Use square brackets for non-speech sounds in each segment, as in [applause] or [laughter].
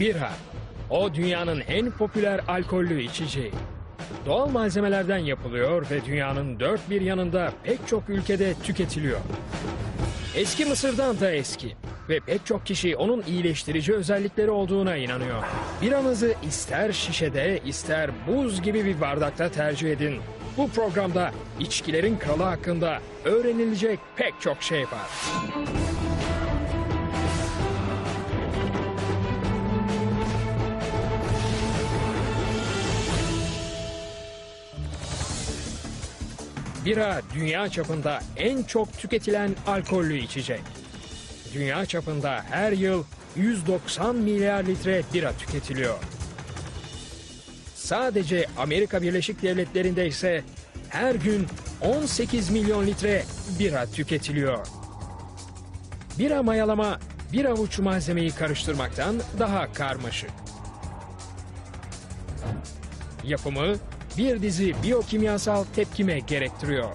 Bira. O dünyanın en popüler alkollü içeceği. Doğal malzemelerden yapılıyor ve dünyanın dört bir yanında pek çok ülkede tüketiliyor. Eski Mısır'dan da eski ve pek çok kişi onun iyileştirici özellikleri olduğuna inanıyor. Biranızı ister şişede ister buz gibi bir bardakta tercih edin. Bu programda içkilerin kralı hakkında öğrenilecek pek çok şey var. Bira dünya çapında en çok tüketilen alkollü içecek. Dünya çapında her yıl 190 milyar litre bira tüketiliyor. Sadece Amerika Birleşik Devletleri'nde ise her gün 18 milyon litre bira tüketiliyor. Bira mayalama bir avuç malzemeyi karıştırmaktan daha karmaşık. Yapımı bir dizi biyokimyasal tepkime gerektiriyor.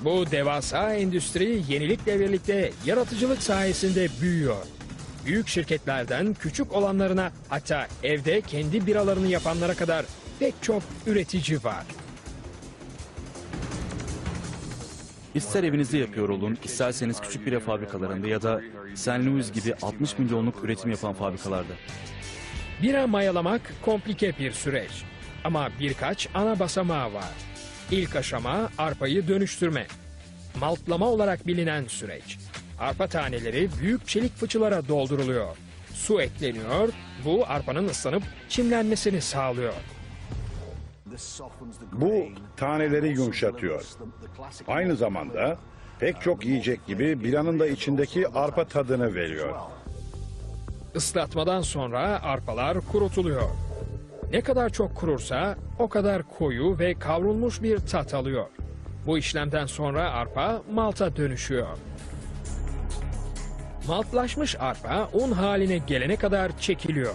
Bu devasa endüstri yenilikle birlikte yaratıcılık sayesinde büyüyor. Büyük şirketlerden küçük olanlarına hatta evde kendi biralarını yapanlara kadar pek çok üretici var. İster evinizde yapıyor olun, isterseniz küçük bira fabrikalarında ya da St. Louis gibi 60 milyonluk üretim yapan fabrikalarda. Bira mayalamak komplike bir süreç. Ama birkaç ana basamağı var. İlk aşama arpayı dönüştürme. Maltlama olarak bilinen süreç. Arpa taneleri büyük çelik fıçılara dolduruluyor. Su ekleniyor. Bu arpanın ıslanıp çimlenmesini sağlıyor. Bu taneleri yumuşatıyor. Aynı zamanda pek çok yiyecek gibi biranın da içindeki arpa tadını veriyor. Islatmadan sonra arpalar kurutuluyor. Ne kadar çok kurursa o kadar koyu ve kavrulmuş bir tat alıyor. Bu işlemden sonra arpa malta dönüşüyor. Maltlaşmış arpa un haline gelene kadar çekiliyor.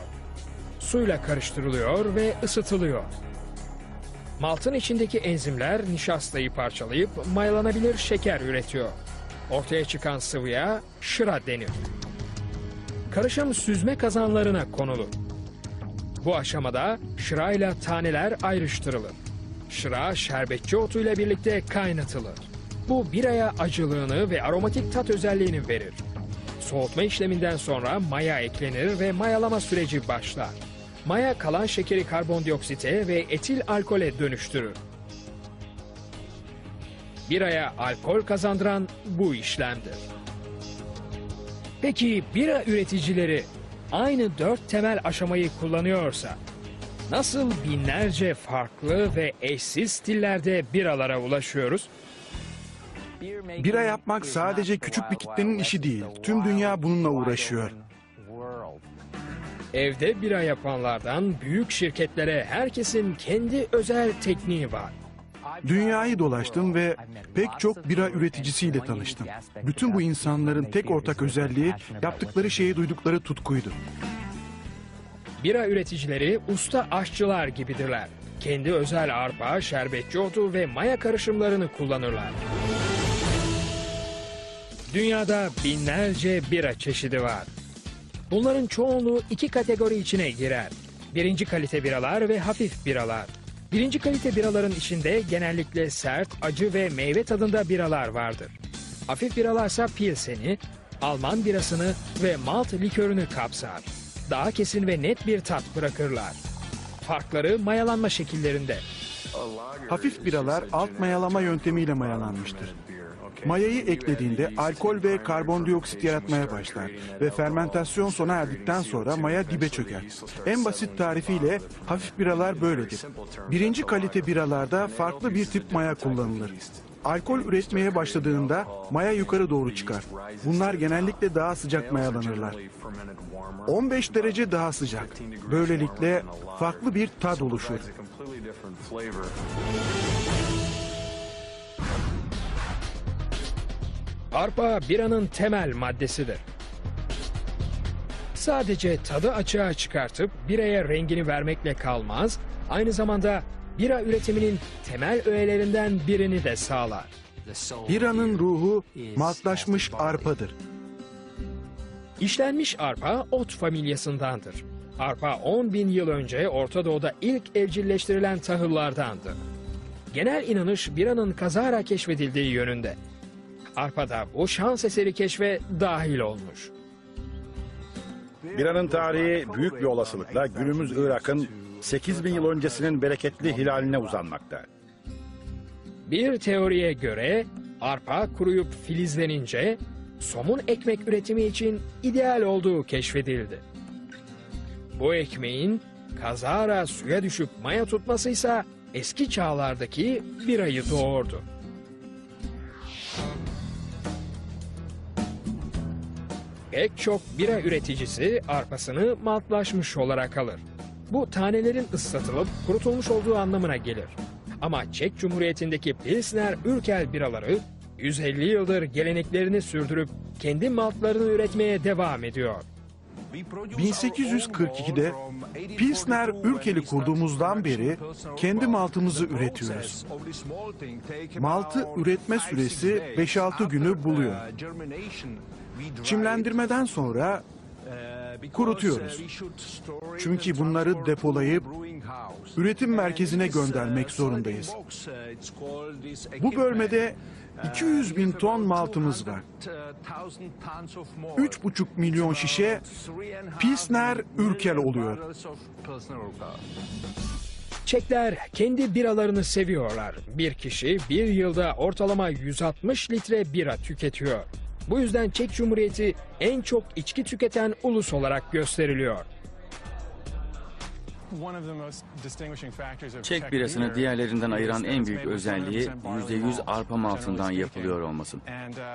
Suyla karıştırılıyor ve ısıtılıyor. Maltın içindeki enzimler nişastayı parçalayıp mayalanabilir şeker üretiyor. Ortaya çıkan sıvıya şıra denir. Karışım süzme kazanlarına konulur. Bu aşamada şırayla taneler ayrıştırılır. Şıra şerbetçi otuyla birlikte kaynatılır. Bu biraya acılığını ve aromatik tat özelliğini verir. Soğutma işleminden sonra maya eklenir ve mayalama süreci başlar. Maya kalan şekeri karbondioksite ve etil alkole dönüştürür. Biraya alkol kazandıran bu işlemdir. Peki bira üreticileri aynı dört temel aşamayı kullanıyorsa nasıl binlerce farklı ve eşsiz stillerde biralara ulaşıyoruz? Bira yapmak sadece küçük bir kitlenin işi değil. Tüm dünya bununla uğraşıyor. Evde bira yapanlardan büyük şirketlere herkesin kendi özel tekniği var. Dünyayı dolaştım ve pek çok bira üreticisiyle tanıştım. Bütün bu insanların tek ortak özelliği yaptıkları şeye duydukları tutkuydu. Bira üreticileri usta aşçılar gibidirler. Kendi özel arpa, şerbetçi otu ve maya karışımlarını kullanırlar. Dünyada binlerce bira çeşidi var. Bunların çoğunluğu iki kategori içine girer. Birinci kalite biralar ve hafif biralar. Birinci kalite biraların içinde genellikle sert, acı ve meyve tadında biralar vardır. Hafif biralarsa pilseni, Alman birasını ve malt likörünü kapsar. Daha kesin ve net bir tat bırakırlar. Farkları mayalanma şekillerinde. Hafif biralar alt mayalama yöntemiyle mayalanmıştır. Mayayı eklediğinde alkol ve karbondioksit yaratmaya başlar ve fermentasyon sona erdikten sonra maya dibe çöker. En basit tarifiyle hafif biralar böyledir. Birinci kalite biralarda farklı bir tip maya kullanılır. Alkol üretmeye başladığında maya yukarı doğru çıkar. Bunlar genellikle daha sıcak mayalanırlar. 15 derece daha sıcak. Böylelikle farklı bir tad oluşur. Arpa biranın temel maddesidir. Sadece tadı açığa çıkartıp biraya rengini vermekle kalmaz, aynı zamanda bira üretiminin temel öğelerinden birini de sağlar. Biranın ruhu maltlaşmış arpadır. İşlenmiş arpa ot familyasındandır. Arpa 10 bin yıl önce Orta Doğu'da ilk evcilleştirilen tahıllardandı. Genel inanış biranın kazara keşfedildiği yönünde. Arpa da bu şans eseri keşfe dahil olmuş. Biranın tarihi büyük bir olasılıkla günümüz Irak'ın 8 bin yıl öncesinin bereketli hilaline uzanmakta. Bir teoriye göre arpa kuruyup filizlenince somun ekmek üretimi için ideal olduğu keşfedildi. Bu ekmeğin kazara suya düşüp maya tutmasıysa eski çağlardaki birayı doğurdu. Pek çok bira üreticisi arpasını maltlaşmış olarak alır. Bu tanelerin ıslatılıp kurutulmuş olduğu anlamına gelir. Ama Çek Cumhuriyeti'ndeki Pilsner Ürkel biraları 150 yıldır geleneklerini sürdürüp kendi maltlarını üretmeye devam ediyor. 1842'de Pilsner Ürkel'i kurduğumuzdan beri kendi maltımızı üretiyoruz. Maltı üretme süresi 5-6 günü buluyor. Çimlendirmeden sonra kurutuyoruz. Çünkü bunları depolayıp üretim merkezine göndermek zorundayız. Bu bölmede 200 bin ton maltımız var. 3,5 milyon şişe Pilsner Ürkel oluyor. Çekler kendi biralarını seviyorlar. Bir kişi bir yılda ortalama 160 litre bira tüketiyor. Bu yüzden Çek Cumhuriyeti en çok içki tüketen ulus olarak gösteriliyor. Çek birasını diğerlerinden ayıran en büyük özelliği %100 arpa maltından yapılıyor olması.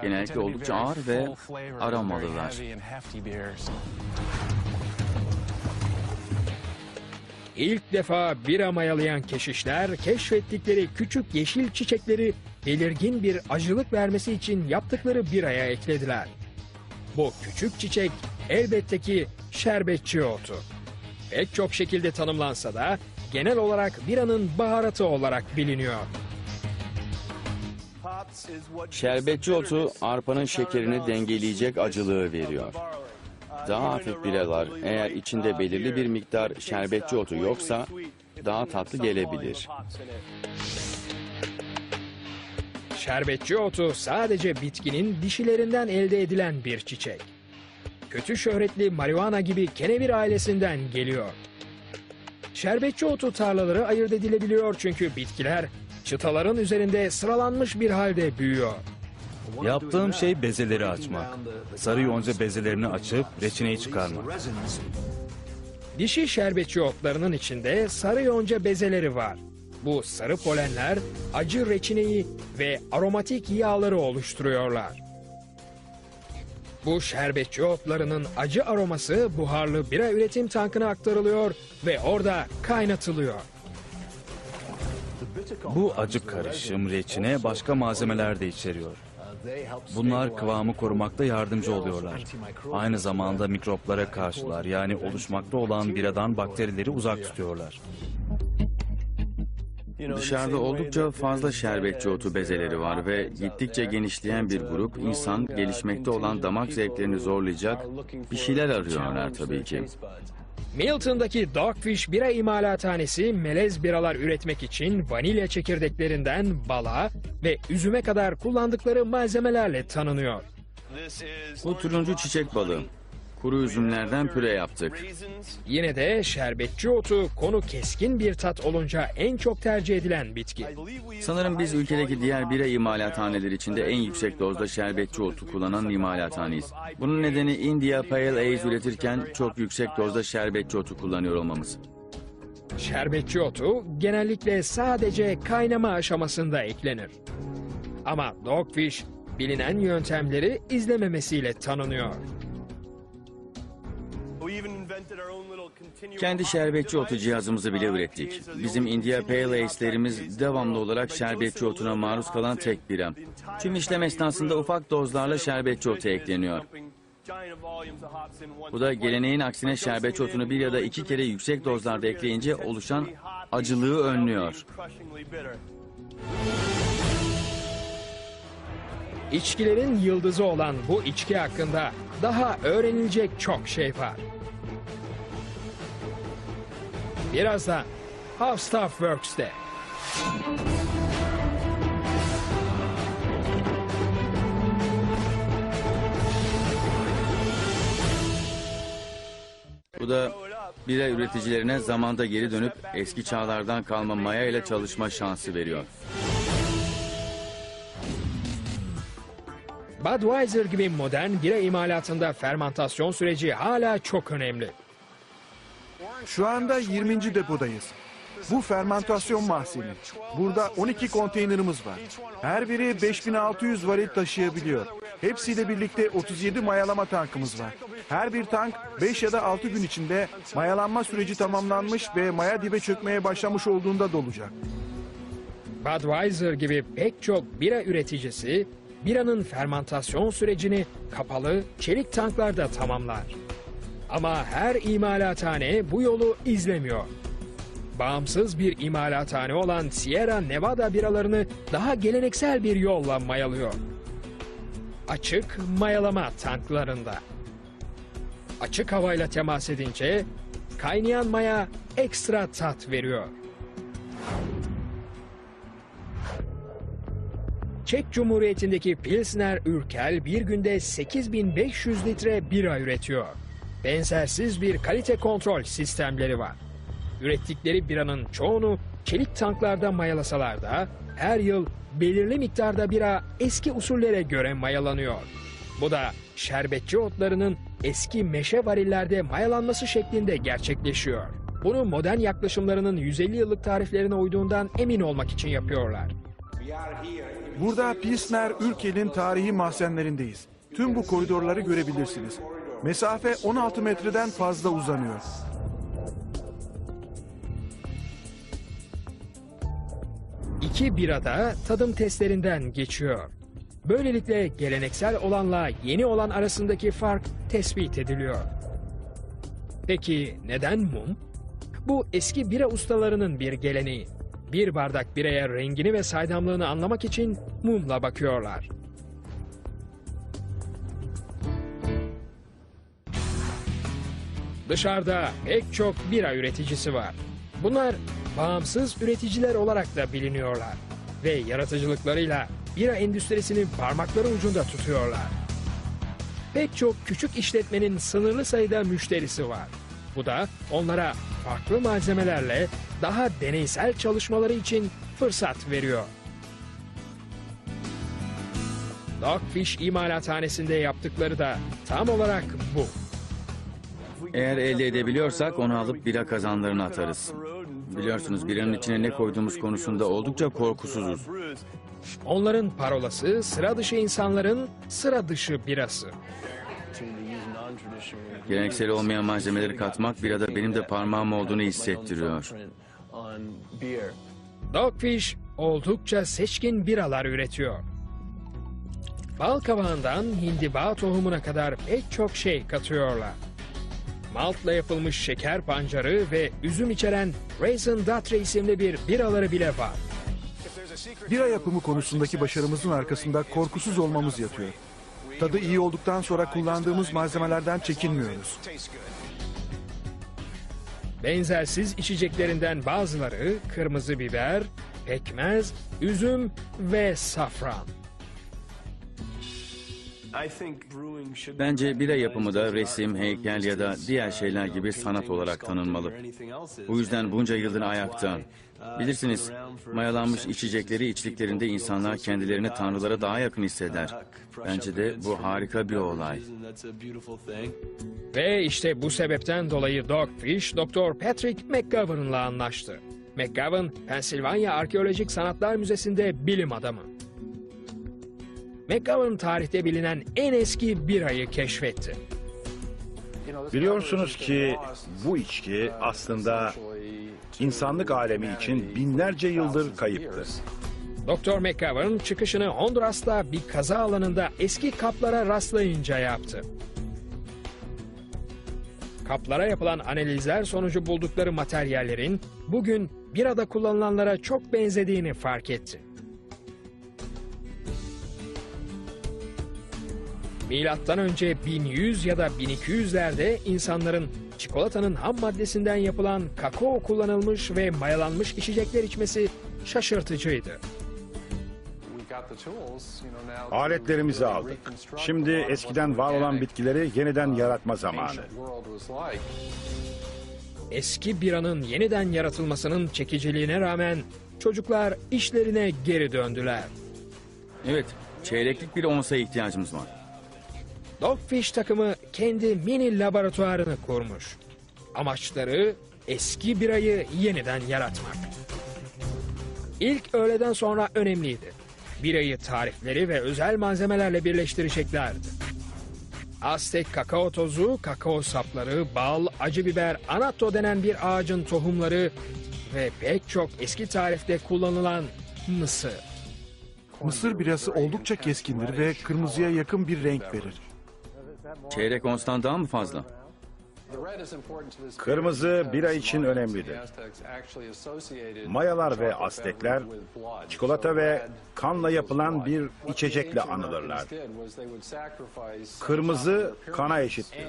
Genellikle oldukça ağır ve aromalılar. İlk defa bira mayalayan keşişler keşfettikleri küçük yeşil çiçekleri belirgin bir acılık vermesi için yaptıkları biraya eklediler. Bu küçük çiçek elbette ki şerbetçi otu. Pek çok şekilde tanımlansa da genel olarak biranın baharatı olarak biliniyor. Şerbetçi otu arpanın şekerini dengeleyecek acılığı veriyor. Daha hafif biralar eğer içinde belirli bir miktar şerbetçi otu yoksa daha tatlı gelebilir. Şerbetçi otu sadece bitkinin dişilerinden elde edilen bir çiçek. Kötü şöhretli marihuana gibi kenevir ailesinden geliyor. Şerbetçi otu tarlaları ayırt edilebiliyor çünkü bitkiler çıtaların üzerinde sıralanmış bir halde büyüyor. Yaptığım şey bezeleri açmak. Sarı yonca bezelerini açıp reçineyi çıkarmak. Dişi şerbetçi otlarının içinde sarı yonca bezeleri var. Bu sarı polenler acı reçineyi ve aromatik yağları oluşturuyorlar. Bu şerbetçi otlarının acı aroması buharlı bira üretim tankına aktarılıyor ve orada kaynatılıyor. Bu acı karışım reçine başka malzemeler de içeriyor. Bunlar kıvamı korumakta yardımcı oluyorlar. Aynı zamanda mikroplara karşılar yani oluşmakta olan biradan bakterileri uzak tutuyorlar. Dışarıda oldukça fazla şerbetçi otu bezeleri var ve gittikçe genişleyen bir grup insan gelişmekte olan damak zevklerini zorlayacak bir şeyler arıyorlar tabii ki. Milton'daki Dogfish bira imalathanesi melez biralar üretmek için vanilya çekirdeklerinden bala ve üzüme kadar kullandıkları malzemelerle tanınıyor. Bu turuncu çiçek balığı. Kuru üzümlerden püre yaptık. Yine de şerbetçi otu konu keskin bir tat olunca en çok tercih edilen bitki. Sanırım biz ülkedeki diğer bira imalathaneleri içinde en yüksek dozda şerbetçi otu kullanan imalathaneyiz. Bunun nedeni India Pale Ale üretirken çok yüksek dozda şerbetçi otu kullanıyor olmamız. Şerbetçi otu genellikle sadece kaynama aşamasında eklenir. Ama Dogfish bilinen yöntemleri izlememesiyle tanınıyor. Kendi şerbetçi otu cihazımızı bile ürettik. Bizim India Pale Ace'lerimiz devamlı olarak şerbetçi otuna maruz kalan tek bira. Tüm işlem esnasında ufak dozlarla şerbetçi otu ekleniyor. Bu da geleneğin aksine şerbetçi otunu bir ya da iki kere yüksek dozlarda ekleyince oluşan acılığı önlüyor. İçkilerin yıldızı olan bu içki hakkında daha öğrenilecek çok şey var. Birazdan Works'te. Bu da bira üreticilerine zamanda geri dönüp eski çağlardan kalma maya ile çalışma şansı veriyor. Budweiser gibi modern bira imalatında fermantasyon süreci hala çok önemli. Şu anda 20. depodayız. Bu fermantasyon mahzeni. Burada 12 konteynerimiz var. Her biri 5600 varil taşıyabiliyor. Hepsiyle birlikte 37 mayalama tankımız var. Her bir tank 5 ya da 6 gün içinde mayalanma süreci tamamlanmış ve maya dibe çökmeye başlamış olduğunda dolacak. Budweiser gibi pek çok bira üreticisi biranın fermantasyon sürecini kapalı çelik tanklarda tamamlar. Ama her imalathane bu yolu izlemiyor. Bağımsız bir imalathane olan Sierra Nevada biralarını daha geleneksel bir yolla mayalıyor. Açık mayalama tanklarında. Açık havayla temas edince kaynayan maya ekstra tat veriyor. Çek Cumhuriyeti'ndeki Pilsner Ürkel bir günde 8500 litre bira üretiyor. Benzersiz bir kalite kontrol sistemleri var. Ürettikleri biranın çoğunu çelik tanklarda mayalasalar da her yıl belirli miktarda bira eski usullere göre mayalanıyor. Bu da şerbetçi otlarının eski meşe varillerde mayalanması şeklinde gerçekleşiyor. Bunu modern yaklaşımlarının 150 yıllık tariflerine uyduğundan emin olmak için yapıyorlar. Burada Pilsner Ürkel'in tarihi mahzenlerindeyiz. Tüm bu koridorları görebilirsiniz. Mesafe 16 metreden fazla uzanıyor. İki bira da tadım testlerinden geçiyor. Böylelikle geleneksel olanla yeni olan arasındaki fark tespit ediliyor. Peki neden mum? Bu eski bira ustalarının bir geleneği. Bir bardak biraya rengini ve saydamlığını anlamak için mumla bakıyorlar. Dışarıda pek çok bira üreticisi var. Bunlar bağımsız üreticiler olarak da biliniyorlar ve yaratıcılıklarıyla bira endüstrisini parmakları ucunda tutuyorlar. Pek çok küçük işletmenin sınırlı sayıda müşterisi var. Bu da onlara farklı malzemelerle daha deneysel çalışmaları için fırsat veriyor. Dogfish imalathanesinde yaptıkları da tam olarak bu. Eğer elde edebiliyorsak onu alıp bira kazanlarına atarız. Biliyorsunuz biranın içine ne koyduğumuz konusunda oldukça korkusuzuz. Onların parolası sıra dışı insanların sıra dışı birası. Geleneksel olmayan malzemeleri katmak birada benim de parmağım olduğunu hissettiriyor. Dogfish oldukça seçkin biralar üretiyor. Bal kabağından hindiba tohumuna kadar pek çok şey katıyorlar. Maltla yapılmış şeker pancarı ve üzüm içeren Raisin Datre isimli bir biraları bile var. Bira yapımı konusundaki başarımızın arkasında korkusuz olmamız yatıyor. Tadı iyi olduktan sonra kullandığımız malzemelerden çekinmiyoruz. Benzersiz içeceklerinden bazıları kırmızı biber, pekmez, üzüm ve safran. Bence bira yapımı da resim, heykel ya da diğer şeyler gibi sanat olarak tanınmalı. Bu yüzden bunca yıldır ayakta. Bilirsiniz, mayalanmış içecekleri içtiklerinde insanlar kendilerini tanrılara daha yakın hisseder. Bence de bu harika bir olay. Ve işte bu sebepten dolayı Dogfish, Dr. Patrick McGovern'la anlaştı. McGovern, Pensilvanya Arkeolojik Sanatlar Müzesi'nde bilim adamı. McGovern tarihte bilinen en eski birayı keşfetti. Biliyorsunuz ki bu içki aslında insanlık alemi için binlerce yıldır kayıptı. Dr. McGovern çıkışını Honduras'ta bir kaza alanında eski kaplara rastlayınca yaptı. Kaplara yapılan analizler sonucu buldukları materyallerin bugün birada kullanılanlara çok benzediğini fark etti. Milattan önce 1100 ya da 1200'lerde insanların çikolatanın ham maddesinden yapılan kakao kullanılmış ve mayalanmış içecekler içmesi şaşırtıcıydı. Aletlerimizi aldık. Şimdi eskiden var olan bitkileri yeniden yaratma zamanı. Eski biranın yeniden yaratılmasının çekiciliğine rağmen çocuklar işlerine geri döndüler. Evet, çeyreklik bir onsaya ihtiyacımız var. Dogfish takımı kendi mini laboratuvarını kurmuş. Amaçları eski birayı yeniden yaratmak. İlk öğleden sonra önemliydi. Birayı tarifleri ve özel malzemelerle birleştireceklerdi. Aztek kakao tozu, kakao sapları, bal, acı biber, anatto denen bir ağacın tohumları ve pek çok eski tarifte kullanılan mısır. Mısır birası oldukça keskindir ve kırmızıya yakın bir renk verir. Çeyrek onstan daha mı fazla? Kırmızı bira için önemlidir. Mayalar ve Aztekler çikolata ve kanla yapılan bir içecekle anılırlar. Kırmızı kana eşittir.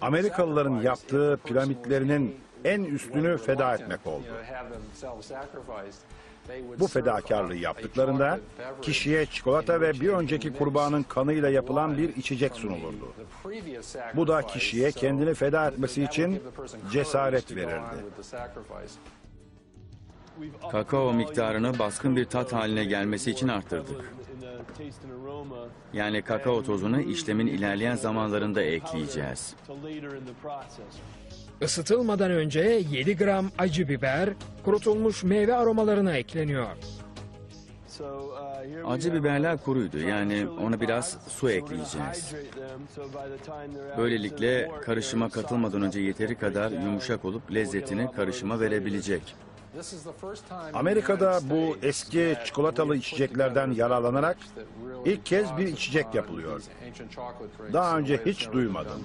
Amerikalıların yaptığı piramitlerinin en üstünü feda etmek oldu. Bu fedakarlığı yaptıklarında kişiye çikolata ve bir önceki kurbanın kanıyla yapılan bir içecek sunulurdu. Bu da kişiye kendini feda etmesi için cesaret verirdi. Kakao miktarını baskın bir tat haline gelmesi için arttırdık. Yani kakao tozunu işlemin ilerleyen zamanlarında ekleyeceğiz. Isıtılmadan önce 7 gram acı biber, kurutulmuş meyve aromalarına ekleniyor. Acı biberler kuruydu yani ona biraz su ekleyeceğiz. Böylelikle karışıma katılmadan önce yeteri kadar yumuşak olup lezzetini karışıma verebilecek. Amerika'da bu eski çikolatalı içeceklerden yararlanarak ilk kez bir içecek yapılıyor. Daha önce hiç duymadım.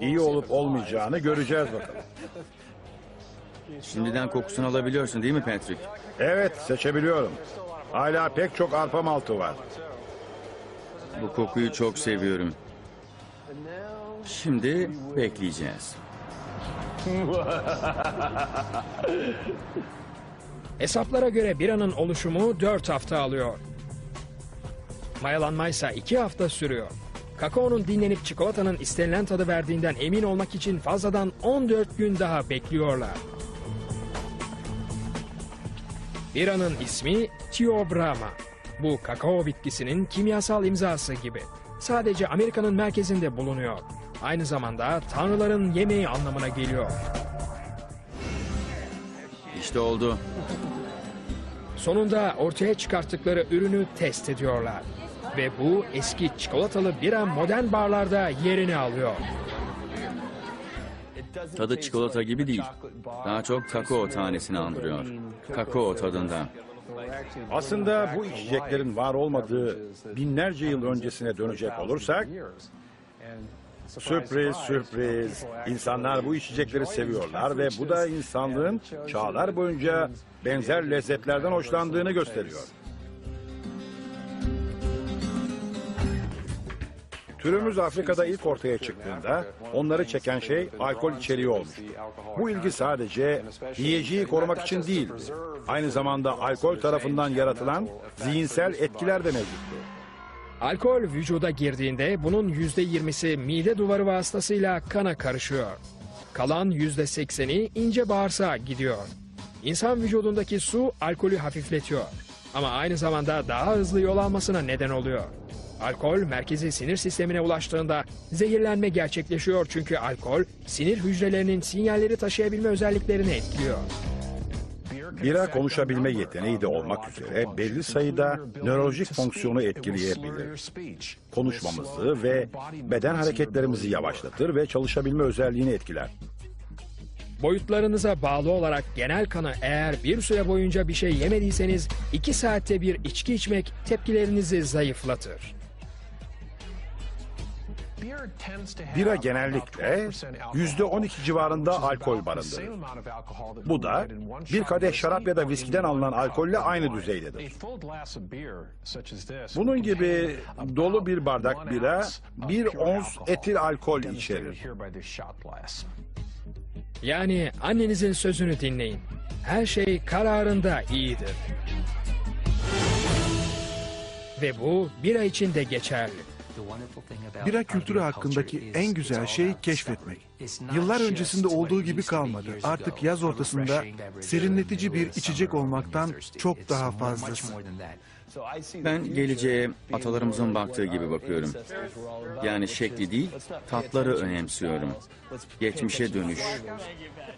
İyi olup olmayacağını göreceğiz bakalım. Şimdiden kokusunu alabiliyorsun değil mi Patrick? Evet seçebiliyorum. Hala pek çok arpa maltı var. Bu kokuyu çok seviyorum. Şimdi bekleyeceğiz. [laughs] Hesaplara göre biranın oluşumu 4 hafta alıyor. Mayalanmaysa 2 hafta sürüyor. Kakaonun dinlenip çikolatanın istenilen tadı verdiğinden emin olmak için fazladan 14 gün daha bekliyorlar. Biranın ismi Theobroma. Bu kakao bitkisinin kimyasal imzası gibi. Sadece Amerika'nın merkezinde bulunuyor. Aynı zamanda tanrıların yemeği anlamına geliyor. İşte oldu. Sonunda ortaya çıkarttıkları ürünü test ediyorlar. Ve bu eski çikolatalı bira modern barlarda yerini alıyor. Tadı çikolata gibi değil. Daha çok kakao tanesini andırıyor. Kakao tadında. Aslında bu içeceklerin var olmadığı binlerce yıl öncesine dönecek olursak Sürpriz sürpriz. İnsanlar bu içecekleri seviyorlar ve bu da insanlığın çağlar boyunca benzer lezzetlerden hoşlandığını gösteriyor. Türümüz Afrika'da ilk ortaya çıktığında onları çeken şey alkol içeriği olmuştu. Bu ilgi sadece yiyeceği korumak için değil, aynı zamanda alkol tarafından yaratılan zihinsel etkiler de mevcuttu. Alkol vücuda girdiğinde bunun %20'si mide duvarı vasıtasıyla kana karışıyor. Kalan %80'i ince bağırsağa gidiyor. İnsan vücudundaki su alkolü hafifletiyor. Ama aynı zamanda daha hızlı yol almasına neden oluyor. Alkol merkezi sinir sistemine ulaştığında zehirlenme gerçekleşiyor çünkü alkol sinir hücrelerinin sinyalleri taşıyabilme özelliklerini etkiliyor. Bira konuşabilme yeteneği de olmak üzere belli sayıda nörolojik fonksiyonu etkileyebilir. Konuşmamızı ve beden hareketlerimizi yavaşlatır ve çalışabilme özelliğini etkiler. Boyutlarınıza bağlı olarak genel kanı eğer bir süre boyunca bir şey yemediyseniz 2 saatte bir içki içmek tepkilerinizi zayıflatır. Bira genellikle yüzde 12 civarında alkol barındırır. Bu da bir kadeh şarap ya da viskiden alınan alkolle aynı düzeydedir. Bunun gibi dolu bir bardak bira bir ons etil alkol içerir. Yani annenizin sözünü dinleyin. Her şey kararında iyidir. Ve bu bira için de geçerli. Bira kültürü hakkındaki en güzel şey keşfetmek. Yıllar öncesinde olduğu gibi kalmadı. Artık yaz ortasında serinletici bir içecek olmaktan çok daha fazlası. Ben geleceğe atalarımızın baktığı gibi bakıyorum. Yani şekli değil, tatları önemsiyorum. Geçmişe dönüş.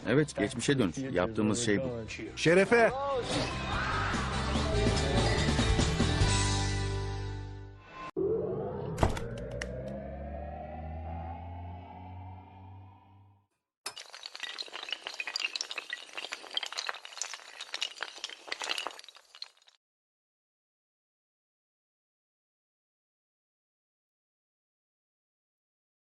Evet, geçmişe dönüş. Yaptığımız şey bu. Şerefe!